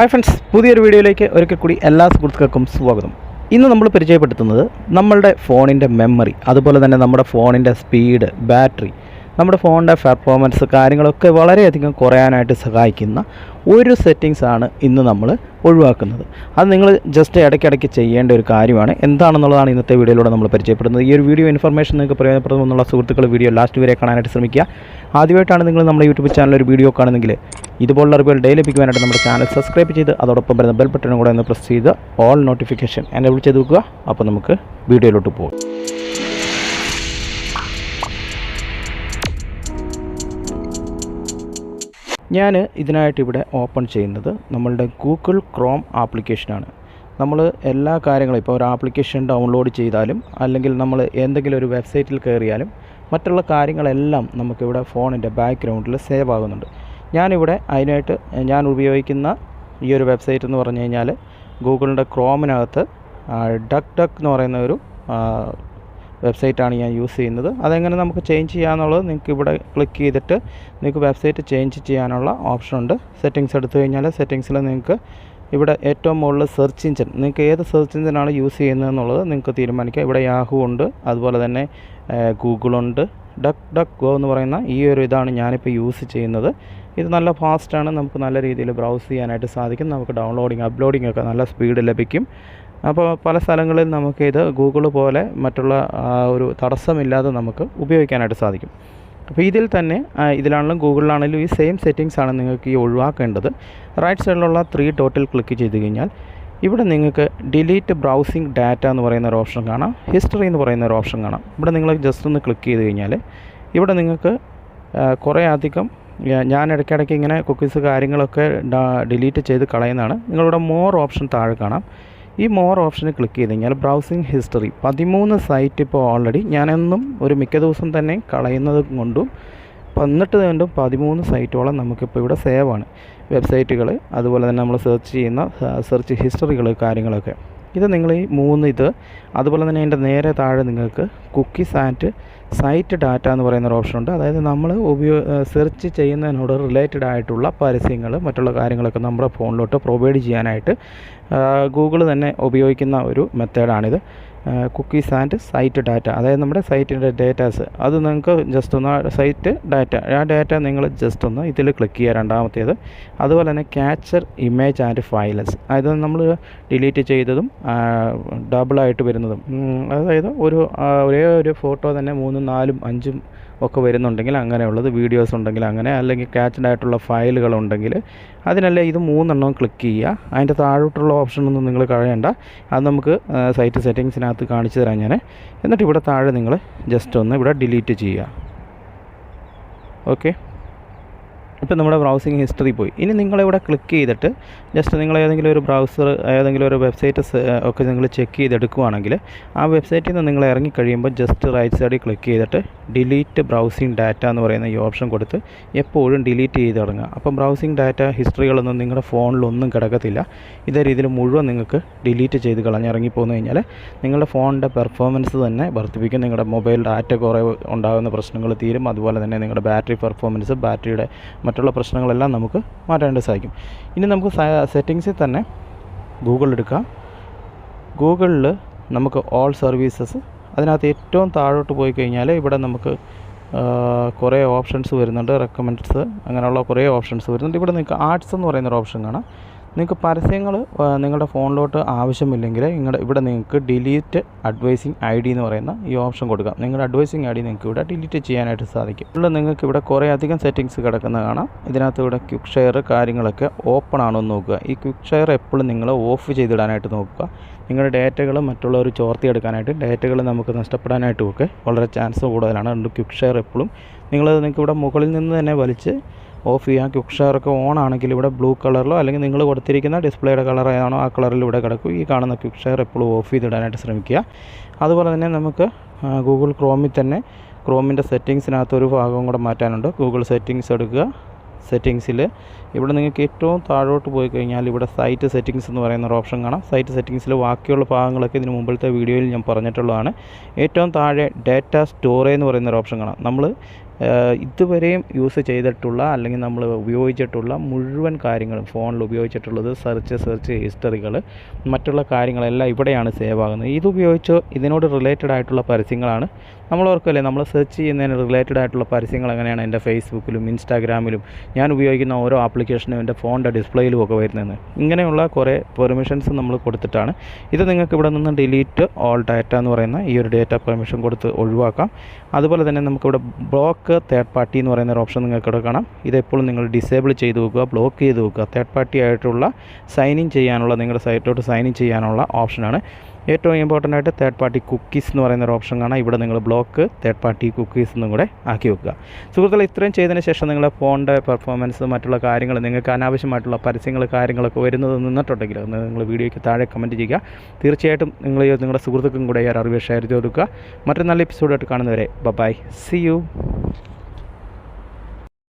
Hi friends പുതിയൊരു വീഡിയോയിലേക്ക് ഒരിക്കൽ കൂടി എല്ലാ സുഹൃത്തുക്കൾക്കും സ്വാഗതം. ഇന്ന് നമ്മൾ പരിചയപ്പെടുത്തുന്നത് നമ്മളുടെ ഫോണിന്റെ മെമ്മറി അതുപോലെ തന്നെ നമ്മുടെ ഫോണിന്റെ സ്പീഡ് ബാറ്ററി നമ്മുടെ ഫോണിന്റെ പെർഫോമൻസ് കാര്യങ്ങളൊക്കെ വളരെയധികം കുറയാനായിട്ട് സഹായിക്കുന്ന ഒരു സെറ്റിങ്സ് ആണ് ഇന്ന് നമ്മൾ ഒഴിവാക്കുന്നത്. അത് നിങ്ങൾ ജസ്റ്റ് ഇടയ്ക്കിടയ്ക്ക് ചെയ്യേണ്ട ഒരു കാര്യമാണ്. എന്താണെന്നുള്ളതാണ് ഇന്നത്തെ വീഡിയോയിലൂടെ നമ്മൾ പരിചയപ്പെടുന്നത്. ഈ ഒരു വീഡിയോ ഇൻഫർമേഷൻ നിങ്ങൾക്ക് പ്രയോജനപ്പെടുമെന്നുള്ള സുഹൃത്തുക്കൾ വീഡിയോ ലാസ്റ്റ് വരെ കാണാനായിട്ട് ശ്രമിക്കുക. ആദ്യമായിട്ടാണ് നിങ്ങൾ നമ്മുടെ യൂട്യൂബ് ചാനൽ ഒരു വീഡിയോ കാണുന്നെങ്കിൽ ഇതുപോലുള്ള അറിവുകൾ ഡെയിലി ലഭിക്കുവാനായിട്ട് നമ്മുടെ ചാനൽ സബ്സ്ക്രൈബ് ചെയ്ത് അതോടൊപ്പം വരുന്ന ബെൽ ബട്ടണും കൂടെ ഒന്ന് പ്രസ് ചെയ്ത് ഓൾ നോട്ടിഫിക്കേഷൻ എന്നെ വിളിച്ച് വെക്കുക അപ്പോൾ നമുക്ക് വീഡിയോയിലോട്ട് പോകും. ഞാൻ ഇതിനായിട്ട് ഇവിടെ ഓപ്പൺ ചെയ്യുന്നത് നമ്മളുടെ ഗൂഗിൾ ക്രോം ആപ്ലിക്കേഷനാണ്. നമ്മൾ എല്ലാ കാര്യങ്ങളും ഇപ്പോൾ ഒരു ആപ്ലിക്കേഷൻ ഡൗൺലോഡ് ചെയ്താലും അല്ലെങ്കിൽ നമ്മൾ എന്തെങ്കിലും ഒരു വെബ്സൈറ്റിൽ കയറിയാലും മറ്റുള്ള കാര്യങ്ങളെല്ലാം നമുക്കിവിടെ ഫോണിന്റെ ബാക്ക്ഗ്രൗണ്ടിൽ സേവ് ആകുന്നുണ്ട്. ഞാനിവിടെ അതിനായിട്ട് ഞാൻ ഉപയോഗിക്കുന്ന ഈ ഒരു വെബ്സൈറ്റ് എന്ന് പറഞ്ഞു കഴിഞ്ഞാൽ ഗൂഗിളിന്റെ ക്രോമിനകത്ത് ഡക്ക് ഡക്ക് എന്ന് പറയുന്ന ഒരു വെബ്സൈറ്റാണ് ഞാൻ യൂസ് ചെയ്യുന്നത്. അതെങ്ങനെ നമുക്ക് ചേഞ്ച് ചെയ്യാമെന്നുള്ളത് നിങ്ങൾക്ക് ഇവിടെ ക്ലിക്ക് ചെയ്തിട്ട് നിങ്ങൾക്ക് വെബ്സൈറ്റ് ചേഞ്ച് ചെയ്യാനുള്ള ഓപ്ഷൻ ഉണ്ട്. സെറ്റിങ്സ് എടുത്തു കഴിഞ്ഞാൽ സെറ്റിങ്സിൽ നിങ്ങൾക്ക് ഇവിടെ ഏറ്റവും മുകളിൽ സെർച്ച് എഞ്ചിൻ നിങ്ങൾക്ക് ഏത് സെർച്ച് എഞ്ചിനാണ് യൂസ് ചെയ്യുന്നത് എന്നുള്ളത് നിങ്ങൾക്ക് തീരുമാനിക്കാം. ഇവിടെ യാഹു ഉണ്ട് അതുപോലെ തന്നെ ഗൂഗിളുണ്ട് ഡക്ക് ഡക്ക് ഗോ എന്ന് പറയുന്ന ഈ ഒരു ഇതാണ് ഞാനിപ്പോൾ യൂസ് ചെയ്യുന്നത്. ഇത് നല്ല ഫാസ്റ്റാണ് നമുക്ക് നല്ല രീതിയിൽ ബ്രൗസ് ചെയ്യാനായിട്ട് സാധിക്കും. നമുക്ക് ഡൗൺലോഡിങ് അപ്ലോഡിംഗ് ഒക്കെ നല്ല സ്പീഡ് ലഭിക്കും. അപ്പോൾ പല സ്ഥലങ്ങളിൽ നമുക്കിത് ഗൂഗിൾ പോലെ മറ്റുള്ള ഒരു തടസ്സമില്ലാതെ നമുക്ക് ഉപയോഗിക്കാനായിട്ട് സാധിക്കും. അപ്പോൾ ഇതിൽ തന്നെ ഇതിലാണെങ്കിലും ഗൂഗിളിലാണെങ്കിലും ഈ സെയിം സെറ്റിങ്സ് ആണ് നിങ്ങൾക്ക് ഈ ഒഴിവാക്കേണ്ടത്. റൈറ്റ് സൈഡിലുള്ള ത്രീ ഡോട്ടിൽ ക്ലിക്ക് ചെയ്ത് കഴിഞ്ഞാൽ ഇവിടെ നിങ്ങൾക്ക് ഡിലീറ്റ് ബ്രൗസിംഗ് ഡാറ്റ എന്ന് പറയുന്ന ഒരു ഓപ്ഷൻ കാണാം. ഹിസ്റ്ററി എന്ന് പറയുന്ന ഒരു ഓപ്ഷൻ കാണാം. ഇവിടെ നിങ്ങൾ ജസ്റ്റ് ഒന്ന് ക്ലിക്ക് ചെയ്ത് കഴിഞ്ഞാൽ ഇവിടെ നിങ്ങൾക്ക് കുറേ അധികം ഞാൻ ഇടയ്ക്കിടയ്ക്ക് ഇങ്ങനെ കുക്കീസ് കാര്യങ്ങളൊക്കെ ഡിലീറ്റ് ചെയ്ത് കളയുന്നതാണ്. നിങ്ങളിവിടെ മോർ ഓപ്ഷൻ താഴെ കാണാം. ഈ മോർ ഓപ്ഷനിൽ ക്ലിക്ക് ചെയ്ത് കഴിഞ്ഞാൽ ബ്രൗസിംഗ് ഹിസ്റ്ററി പതിമൂന്ന് സൈറ്റ് ഇപ്പോൾ ഓൾറെഡി ഞാനെന്നും ഒരു മിക്ക ദിവസം തന്നെ കളയുന്നത് കൊണ്ടും എന്നിട്ട് വീണ്ടും പതിമൂന്ന് സൈറ്റോളം നമുക്കിപ്പോൾ ഇവിടെ സേവാണ് വെബ്സൈറ്റുകൾ അതുപോലെ തന്നെ നമ്മൾ സെർച്ച് ചെയ്യുന്ന സെർച്ച് ഹിസ്റ്ററികൾ കാര്യങ്ങളൊക്കെ. ഇത് നിങ്ങൾ ഈ മൂന്ന് ഇത് അതുപോലെ തന്നെ അതിന്റെ നേരെ താഴെ നിങ്ങൾക്ക് കുക്കീസ് ആൻഡ് സൈറ്റ് ഡാറ്റ എന്ന് പറയുന്ന ഒരു ഓപ്ഷൻ ഉണ്ട്. അതായത് നമ്മൾ ഉപയോ സെർച്ച് ചെയ്യുന്നതിനോട് റിലേറ്റഡ് ആയിട്ടുള്ള പരസ്യങ്ങൾ മറ്റുള്ള കാര്യങ്ങളൊക്കെ നമ്മുടെ ഫോണിലോട്ട് പ്രൊവൈഡ് ചെയ്യാനായിട്ട് ഗൂഗിൾ തന്നെ ഉപയോഗിക്കുന്ന ഒരു മെത്തേഡാണിത് കുക്കീസ് ആൻഡ് സൈറ്റ് ഡാറ്റ അതായത് നമ്മുടെ സൈറ്റിന്റെ ഡേറ്റാസ് അത് നിങ്ങൾക്ക് ജസ്റ്റ് ഒന്ന് സൈറ്റ് ഡാറ്റ ആ ഡാറ്റ നിങ്ങൾ ജസ്റ്റ് ഒന്ന് ഇതിൽ ക്ലിക്ക് ചെയ്യുക രണ്ടാമത്തേത്. അതുപോലെ തന്നെ ക്യാച്ചർ ഇമേജ് ആൻഡ് ഫൈലൻസ് അതായത് നമ്മൾ ഡിലീറ്റ് ചെയ്തതും ഡബിളായിട്ട് വരുന്നതും. അതായത് ഒരു ഒരേ ഒരു ഫോട്ടോ തന്നെ മൂന്നും നാലും അഞ്ചും ഒക്കെ വരുന്നുണ്ടെങ്കിൽ അങ്ങനെയുള്ളത് വീഡിയോസ് ഉണ്ടെങ്കിൽ അങ്ങനെ അല്ലെങ്കിൽ ക്യാച്ച്ഡ് ആയിട്ടുള്ള ഫയലുകൾ ഉണ്ടെങ്കിൽ അതിനല്ലേ ഇത് മൂന്നെണ്ണം ക്ലിക്ക് ചെയ്യുക. അതിന്റെ താഴോട്ടുള്ള ഓപ്ഷനൊന്നും നിങ്ങൾ കഴിയേണ്ട അത് നമുക്ക് സൈറ്റ് സെറ്റിങ്സിനകത്ത് കാണിച്ചു തരാം ഞാൻ എന്നിട്ട് ഇവിടെ താഴെ നിങ്ങൾ ജസ്റ്റ് ഒന്ന് ഇവിടെ ഡിലീറ്റ് ചെയ്യുക. ഓക്കെ ഇപ്പം നമ്മുടെ ബ്രൗസിങ് ഹിസ്റ്ററി പോയി. ഇനി നിങ്ങളിവിടെ ക്ലിക്ക് ചെയ്തിട്ട് ജസ്റ്റ് നിങ്ങൾ ഏതെങ്കിലും ഒരു ബ്രൗസർ ഏതെങ്കിലും ഒരു വെബ്സൈറ്റ് ഒക്കെ നിങ്ങൾ ചെക്ക് ചെയ്തെടുക്കുവാണെങ്കിൽ ആ വെബ്സൈറ്റിൽ നിന്ന് നിങ്ങൾ ഇറങ്ങിക്കഴിയുമ്പോൾ ജസ്റ്റ് റൈറ്റ് സൈഡിൽ ക്ലിക്ക് ചെയ്തിട്ട് ഡിലീറ്റ് ബ്രൗസിംഗ് ഡാറ്റ എന്ന് പറയുന്ന ഈ ഓപ്ഷൻ കൊടുത്ത് എപ്പോഴും ഡിലീറ്റ് ചെയ്ത് തുടങ്ങുക. അപ്പം ബ്രൗസിങ് ഡാറ്റ ഹിസ്റ്ററികളൊന്നും നിങ്ങളുടെ ഫോണിലൊന്നും കിടക്കത്തില്ല. ഇതേ രീതിയിൽ മുഴുവൻ നിങ്ങൾക്ക് ഡിലീറ്റ് ചെയ്ത് കളഞ്ഞിറങ്ങി പോന്നു കഴിഞ്ഞാൽ നിങ്ങളുടെ ഫോണിന്റെ പെർഫോമൻസ് തന്നെ വർദ്ധിപ്പിക്കും. നിങ്ങളുടെ മൊബൈൽ ഡാറ്റ കുറവ് ഉണ്ടാകുന്ന പ്രശ്നങ്ങൾ തീരും. അതുപോലെ തന്നെ നിങ്ങളുടെ ബാറ്ററി പെർഫോമൻസ് ബാറ്ററിയുടെ മറ്റുള്ള പ്രശ്നങ്ങളെല്ലാം നമുക്ക് മാറ്റാനായിട്ട് സാധിക്കും. ഇനി നമുക്ക് സെറ്റിങ്സിൽ തന്നെ ഗൂഗിൾ എടുക്കാം. ഗൂഗിളിൽ നമുക്ക് ഓൾ സർവീസസ് അതിനകത്ത് ഏറ്റവും താഴോട്ട് പോയി കഴിഞ്ഞാൽ ഇവിടെ നമുക്ക് കുറേ ഓപ്ഷൻസ് വരുന്നുണ്ട് റെക്കമെൻഡ്സ് അങ്ങനെയുള്ള കുറേ ഓപ്ഷൻസ് വരുന്നുണ്ട്. ഇവിടെ നിങ്ങൾക്ക് ആർട്സ് എന്ന് പറയുന്നൊരു ഓപ്ഷൻ കാണാം. നിങ്ങൾക്ക് പരസ്യങ്ങൾ നിങ്ങളുടെ ഫോണിലോട്ട് ആവശ്യമില്ലെങ്കിൽ നിങ്ങളുടെ ഇവിടെ നിങ്ങൾക്ക് ഡിലീറ്റ് അഡ്വൈസിങ് ഐ ഡി എന്ന് പറയുന്ന ഈ ഓപ്ഷൻ കൊടുക്കാം. നിങ്ങളുടെ അഡ്വൈസിങ് ഐ ഡി നിങ്ങൾക്ക് ഇവിടെ ഡിലീറ്റ് ചെയ്യാനായിട്ട് സാധിക്കും. ഇവിടെ നിങ്ങൾക്ക് ഇവിടെ കുറേ അധികം സെറ്റിങ്സ് കിടക്കുന്ന കാണാം. ഇതിനകത്ത് ഇവിടെ ക്വിക്ക് ഷെയർ കാര്യങ്ങളൊക്കെ ഓപ്പൺ ആണോ എന്ന് നോക്കുക. ഈ ക്വിക്ക് ഷെയർ എപ്പോഴും നിങ്ങൾ ഓഫ് ചെയ്തിടാനായിട്ട് നോക്കുക. നിങ്ങളുടെ ഡേറ്റകൾ മറ്റുള്ളവർ ചോർത്തിയെടുക്കാനായിട്ട് ഡേറ്റകൾ നമുക്ക് നഷ്ടപ്പെടാനായിട്ടും ഒക്കെ വളരെ ചാൻസ് കൂടുതലാണ്. അതുകൊണ്ട് ക്വിക്ക് ഷെയർ എപ്പോഴും നിങ്ങൾ നിങ്ങൾക്ക് ഇവിടെ മുകളിൽ നിന്ന് തന്നെ വലിച്ച് ഓഫ് ചെയ്യാം. ഒക്കെ ഓൺ ആണെങ്കിൽ ഇവിടെ ബ്ലൂ കളറിലോ അല്ലെങ്കിൽ നിങ്ങൾ കൊടുത്തിരിക്കുന്ന ഡിസ്പ്ലേയുടെ കളർ ഏതാണോ ആ കളറിൽ ഇവിടെ കിടക്കും. ഈ കാണുന്ന ഷെയർ എപ്പോഴും ഓഫ് ചെയ്തിടാനായിട്ട് ശ്രമിക്കുക. അതുപോലെ തന്നെ നമുക്ക് ഗൂഗിൾ ക്രോമിൽ തന്നെ ക്രോമിന്റെ സെറ്റിങ്സിനകത്ത് ഒരു ഭാഗവും കൂടെ മാറ്റാനുണ്ട്. ഗൂഗിൾ സെറ്റിങ്സ് എടുക്കുക. സെറ്റിങ്സിൽ ഇവിടെ നിങ്ങൾക്ക് ഏറ്റവും താഴോട്ട് പോയി കഴിഞ്ഞാൽ ഇവിടെ സൈറ്റ് സെറ്റിങ്സ് എന്ന് പറയുന്ന ഒരു ഓപ്ഷൻ കാണാം. സൈറ്റ് സെറ്റിങ്സിൽ ബാക്കിയുള്ള ഭാഗങ്ങളൊക്കെ ഇതിന് മുമ്പിലത്തെ വീഡിയോയിൽ ഞാൻ പറഞ്ഞിട്ടുള്ളതാണ്. ഏറ്റവും താഴെ ഡാറ്റ സ്റ്റോറേ എന്ന് പറയുന്ന ഒരു ഓപ്ഷൻ കാണാം. നമ്മൾ ഇതുവരെയും യൂസ് ചെയ്തിട്ടുള്ള അല്ലെങ്കിൽ നമ്മൾ ഉപയോഗിച്ചിട്ടുള്ള മുഴുവൻ കാര്യങ്ങളും ഫോണിൽ ഉപയോഗിച്ചിട്ടുള്ളത് സെർച്ച് സെർച്ച് ഹിസ്റ്ററികൾ മറ്റുള്ള കാര്യങ്ങളെല്ലാം ഇവിടെയാണ് സേവ് ആകുന്നത്. ഇതുപയോഗിച്ച് ഇതിനോട് റിലേറ്റഡ് ആയിട്ടുള്ള പരസ്യങ്ങളാണ്. നമ്മൾ ഓർക്കല്ലേ നമ്മൾ സെർച്ച് ചെയ്യുന്നതിന് റിലേറ്റഡ് ആയിട്ടുള്ള പരസ്യങ്ങൾ എങ്ങനെയാണ് എന്റെ ഫേസ്ബുക്കിലും ഇൻസ്റ്റാഗ്രാമിലും ഞാൻ ഉപയോഗിക്കുന്ന ഓരോ ആപ്ലിക്കേഷനും എന്റെ ഫോണിന്റെ ഡിസ്പ്ലേയിലും ഒക്കെ വരുന്നത്. ഇങ്ങനെയുള്ള കുറേ പെർമിഷൻസ് നമ്മൾ കൊടുത്തിട്ടാണ്. ഇത് നിങ്ങൾക്ക് ഇവിടെ നിന്ന് ഡിലീറ്റ് ഓൾ ഡാറ്റ എന്ന് പറയുന്ന ഈ ഒരു ഡേറ്റ പെർമിഷൻ കൊടുത്ത് ഒഴിവാക്കാം. അതുപോലെ തന്നെ നമുക്കിവിടെ ബ്ലോക്ക് തേർഡ് പാർട്ടി എന്ന് പറയുന്ന ഒരു ഓപ്ഷൻ നിങ്ങൾക്ക് കാണാം. ഇതെപ്പോഴും നിങ്ങൾ ഡിസേബിൾ ചെയ്ത് വെക്കുക ബ്ലോക്ക് ചെയ്ത് വെക്കുക. തേർഡ് പാർട്ടി ആയിട്ടുള്ള സൈൻ ഇൻ ചെയ്യാനുള്ള നിങ്ങളുടെ സൈറ്റിലോട്ട് സൈൻ ഇൻ ചെയ്യാനുള്ള ഓപ്ഷനാണ് ഏറ്റവും ഇമ്പോർട്ടന്റ് ആയിട്ട് തേർഡ് പാർട്ടി കുക്കീസ് എന്ന് പറയുന്ന ഒരു ഓപ്ഷൻ കാണാം. ഇവിടെ നിങ്ങൾ ബ്ലോക്ക് തേർഡ് പാർട്ടി കുക്കീസ് എന്നും കൂടെ ആക്കി വെക്കുക. സുഹൃത്തുക്കളെ ഇത്രയും ചെയ്തതിന് ശേഷം നിങ്ങളുടെ ഫോണിന്റെ പെർഫോമൻസ് മറ്റുള്ള കാര്യങ്ങൾ നിങ്ങൾക്ക് അനാവശ്യമായിട്ടുള്ള പരസ്യങ്ങൾ കാര്യങ്ങളൊക്കെ വരുന്നത് നിന്നിട്ടുണ്ടെങ്കിൽ നിങ്ങൾ വീഡിയോയ്ക്ക് താഴെ കമന്റ് ചെയ്യുക. തീർച്ചയായിട്ടും നിങ്ങൾ നിങ്ങളുടെ സുഹൃത്തുക്കൾ കൂടെ ഈ അറിവ് ഷെയർ ചെയ്ത് കൊടുക്കുക. മറ്റൊരു നല്ല എപ്പിസോഡായിട്ട് കാണുന്നവരെ ബൈ സി യു